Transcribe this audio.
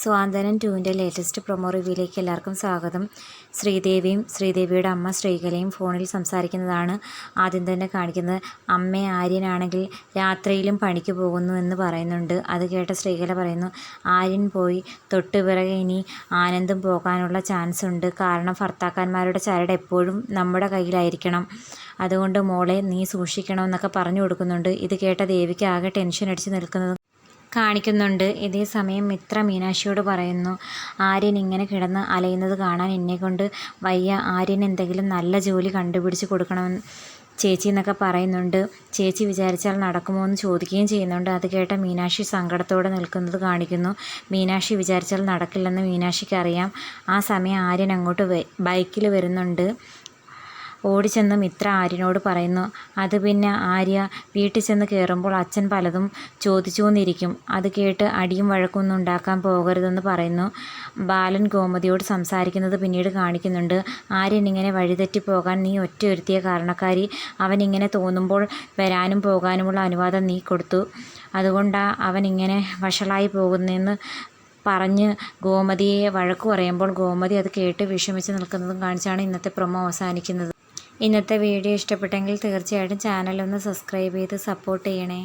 സ്വാന്തനം ടുവിന്റെ latest promo റിവ്യൂയിലേക്ക് എല്ലാവർക്കും സ്വാഗതം. ശ്രീദേവിയും ശ്രീദേവിയുടെ അമ്മ ശ്രീകലയും ഫോണിൽ സംസാരിക്കുന്നതാണ് ആദ്യം തന്നെ കാണിക്കുന്നത്. അമ്മ ആര്യനാണെങ്കിൽ രാത്രിയിലും പണിക്ക് പോകുന്നു എന്ന് പറയുന്നുണ്ട്. അത് കേട്ട ശ്രീകല പറയുന്നു ആര്യൻ പോയി. തൊട്ട് പിറകെ ഇനി ആനന്ദം പോകാനുള്ള ചാൻസ് ഉണ്ട്. കാരണം ഭർത്താക്കന്മാരുടെ ചരട് എപ്പോഴും നമ്മുടെ കയ്യിലായിരിക്കണം. അതുകൊണ്ട് മോളെ നീ സൂക്ഷിക്കണമെന്നൊക്കെ പറഞ്ഞു കൊടുക്കുന്നുണ്ട്. ഇത് കേട്ട ദേവിക്ക് ആകെ ടെൻഷൻ അടിച്ച് നിൽക്കുന്നത് കാണിക്കുന്നുണ്ട്. ഇതേ സമയം മിത്ര മീനാക്ഷിയോട് പറയുന്നു ആര്യൻ ഇങ്ങനെ കിടന്ന് അലയുന്നത് കാണാൻ എന്നെക്കൊണ്ട് വയ്യ. ആര്യൻ എന്തെങ്കിലും നല്ല ജോലി കണ്ടുപിടിച്ച് കൊടുക്കണമെന്ന് ചേച്ചി എന്നൊക്കെ പറയുന്നുണ്ട്. ചേച്ചി വിചാരിച്ചാൽ നടക്കുമോ എന്ന് ചോദിക്കുകയും ചെയ്യുന്നുണ്ട്. അത് കേട്ട മീനാക്ഷി സങ്കടത്തോടെ നിൽക്കുന്നത് കാണിക്കുന്നു. മീനാക്ഷി വിചാരിച്ചാൽ നടക്കില്ലെന്ന് മീനാക്ഷിക്ക് അറിയാം ആ സമയം ആര്യൻ അങ്ങോട്ട് ബൈക്കിൽ വരുന്നുണ്ട്. ഓടിച്ചെന്ന് മിത്ര ആര്യനോട് പറയുന്നു. അത് പിന്നെ ആര്യ വീട്ടിൽ ചെന്ന് കയറുമ്പോൾ അച്ഛൻ പലതും ചോദിച്ചു കൊന്നിരിക്കും അത് കേട്ട് അടിയും വഴക്കൊന്നും ഉണ്ടാക്കാൻ പോകരുതെന്ന് പറയുന്നു. ബാലൻ ഗോമതിയോട് സംസാരിക്കുന്നത് പിന്നീട് കാണിക്കുന്നുണ്ട്. ആര്യൻ ഇങ്ങനെ വഴിതെറ്റി പോകാൻ നീ ഒറ്റ ഒരുത്തിയ കാരണക്കാരി ഇങ്ങനെ തോന്നുമ്പോൾ വരാനും പോകാനുമുള്ള അനുവാദം നീ കൊടുത്തു. അതുകൊണ്ടാണ് അവൻ ഇങ്ങനെ വഷളായി പോകുന്നതെന്ന് പറഞ്ഞ് ഗോമതിയെ വഴക്ക് പറയുമ്പോൾ ഗോമതി അത് കേട്ട് വിഷമിച്ച് നിൽക്കുന്നതും കാണിച്ചാണ് ഇന്നത്തെ പ്രൊമോ അവസാനിക്കുന്നത്. ഇന്നത്തെ വീഡിയോ ഇഷ്ടപ്പെട്ടെങ്കിൽ തീർച്ചയായിട്ടും ചാനൽ ഒന്ന് സബ്സ്ക്രൈബ് ചെയ്ത് സപ്പോർട്ട് ചെയ്യണേ.